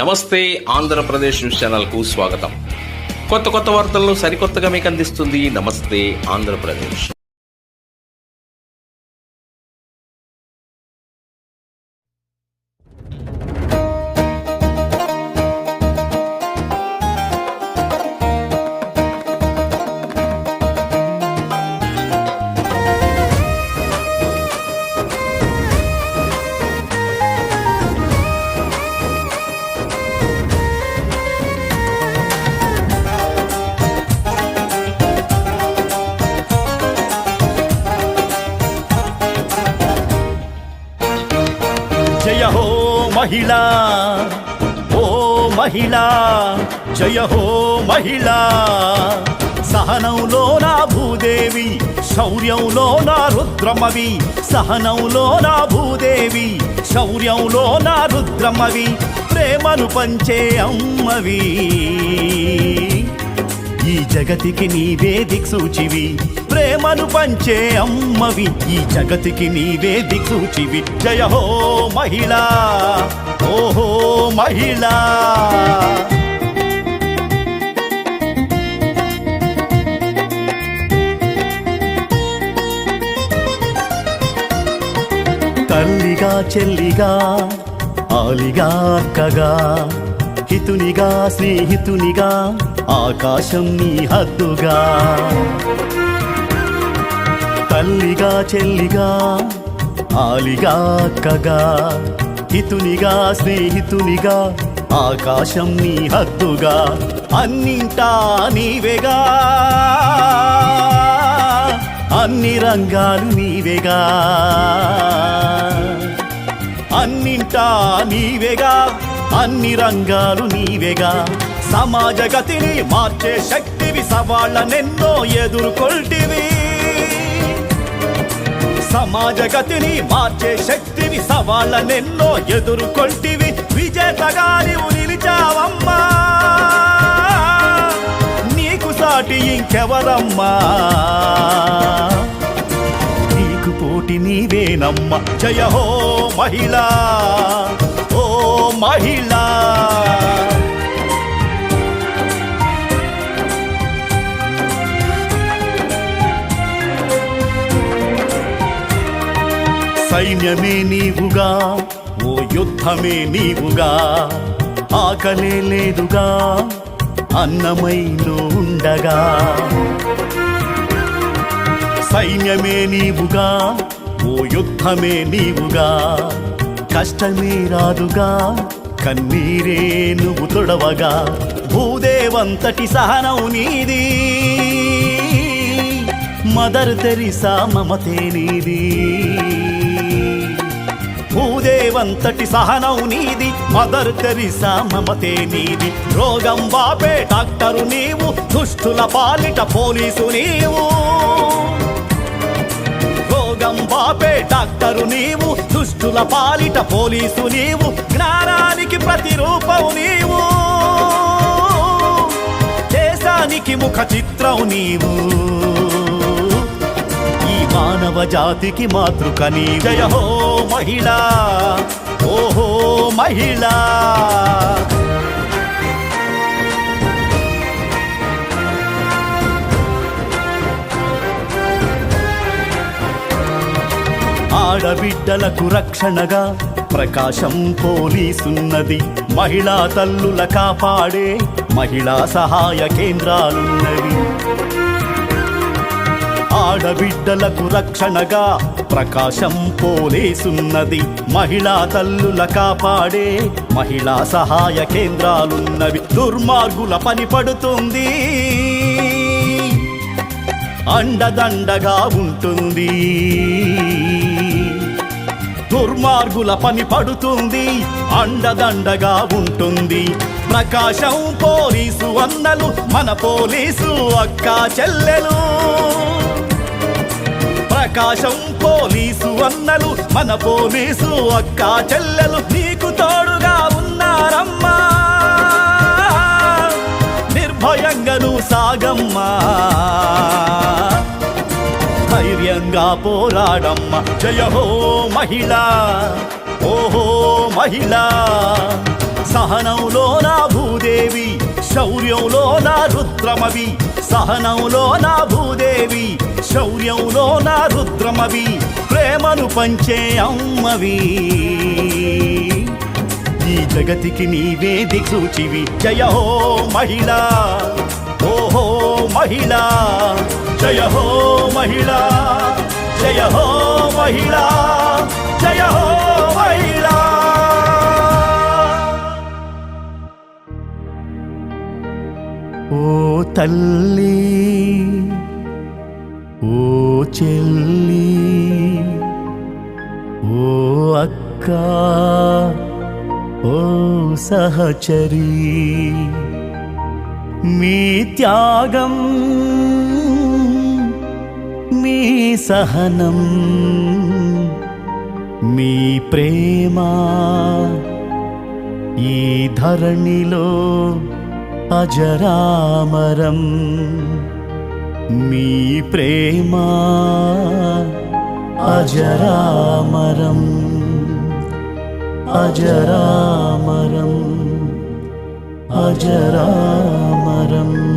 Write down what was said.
నమస్తే ఆంధ్రప్రదేశ్ న్యూస్ ఛానల్కు స్వాగతం. కొత్త కొత్త వార్తలను సరికొత్తగా మీకు అందిస్తుంది నమస్తే ఆంధ్రప్రదేశ్. మహిళ ఓ మహిళ జయ హో మహిళ. సహనంలో నా భూదేవి శౌర్యంలో నా రుద్రమవి. సహనంలో నా భూదేవి శౌర్యంలో నా రుద్రమవి. ప్రేమను పంచే అమ్మవి. ఈ జగతికి నీవే దిక్సూచివి. ప్రేమను పంచే అమ్మవి. ఈ జగతికి నీవే దిక్సూచివి. జయ హో మహిళ. ఓహో మహిళ. తల్లిగా చెల్లిగా ఆలిగా అక్కగా హితునిగా స్నేహితునిగా ఆకాశం నీ హద్దుగా. తల్లిగా చెల్లిగా ఆలిగా అక్కగా. హితునిగా స్నేహితునిగా ఆకాశం నీ హద్దుగా. అన్నింటా నీవేగా. అన్ని రంగాలు నీవేగా. అన్నింటా నీవేగా. అన్ని రంగాలు నీవేగా. సమాజ గతిని మార్చే శక్తివి సవాళ్ళనెన్నో ఎదుర్కొల్టివి సమాజ గతిని మార్చే శక్తివి సవాళ్ళనెన్నో ఎదుర్కొల్టివి విజేతగా నీవు నిలిచావమ్మా. నీకు సాటి ఇంకెవరమ్మా. నీకు పోటీ నీవేనమ్మ. జయ హో మహిళా ఓ మహిళా. సైన్యమే నీవుగా ఓ యుద్ధమే నీవుగా ఆకలే లేదుగా అన్నమై ఉండగా. సైన్యమే నీవుగా ఓ యుద్ధమే నీవుగా కష్టమే రాదుగా కన్నీరే నువ్వు తొడవగా. భూదేవంతటి సహనం నీది మదర్ తెరిసా మమతే నీది. భూదేవంతటి సహనం నీది మదర్ తెరిసా మమతే నీది. రోగం బాపే డాక్టరు నీవు దుష్టుల పాలిట పోలీసు నీవు. రోగం బాపే డాక్టరు నీవు దుష్టుల పాలిట పోలీసు నీవు జ్ఞానానికి ప్రతిరూపం నీవు. దేశానికి ముఖ చిత్రం నీవు. మానవ జాతికి మాతృక నీ జయ హో మహిళా. ఓహో మహిళా. ఆడబిడ్డలకు రక్షణగా ప్రకాశం పోలీసున్నది. మహిళా తల్లుల కాపాడే మహిళా సహాయ కేంద్రాలున్నవి. ఆడబిడ్డలకు రక్షణగా ప్రకాశం పోలీసున్నది. మహిళా తల్లుల కాపాడే మహిళా సహాయ కేంద్రాలున్నవి. దుర్మార్గుల పని పడుతుంది. అండదండగా ఉంటుంది. దుర్మార్గుల పని పడుతుంది. అండదండగా ఉంటుంది. ప్రకాశం పోలీసు అన్నలు మన పోలీసు అక్క చెల్లెలు. ఆకాశం పోలీసు అన్నలు మన పోలీసు అక్క చెల్లెలు నీకు తోడుగా ఉన్నారమ్మా. నిర్భయంగా నువ్వు సాగమ్మా. ధైర్యంగా పోరాడమ్మ. జయహో మహిళ ఓహో మహిళా. సహనంలో నా భూదేవి శౌర్యంలో నా రుద్రమవి. సహనంలో నా భూదేవి రుద్రమవి ప్రేమను పంచే అమ్మవి. ఈ జగతికి నీవే దిక్సూచివి. జయ హో మహిళా ఓహో మహిళ జయ హో మహిళా జయ హో మహిళా జయ హో మహిళా. ఓ తల్లి ఓ చెల్లి ఓ అక్క ఓ సహచరి మీ త్యాగం మీ సహనం మీ ప్రేమ ఈ ధరణిలో అజరామరం. మీ ప్రేమ అజరామరం అజరామరం అజరామరం.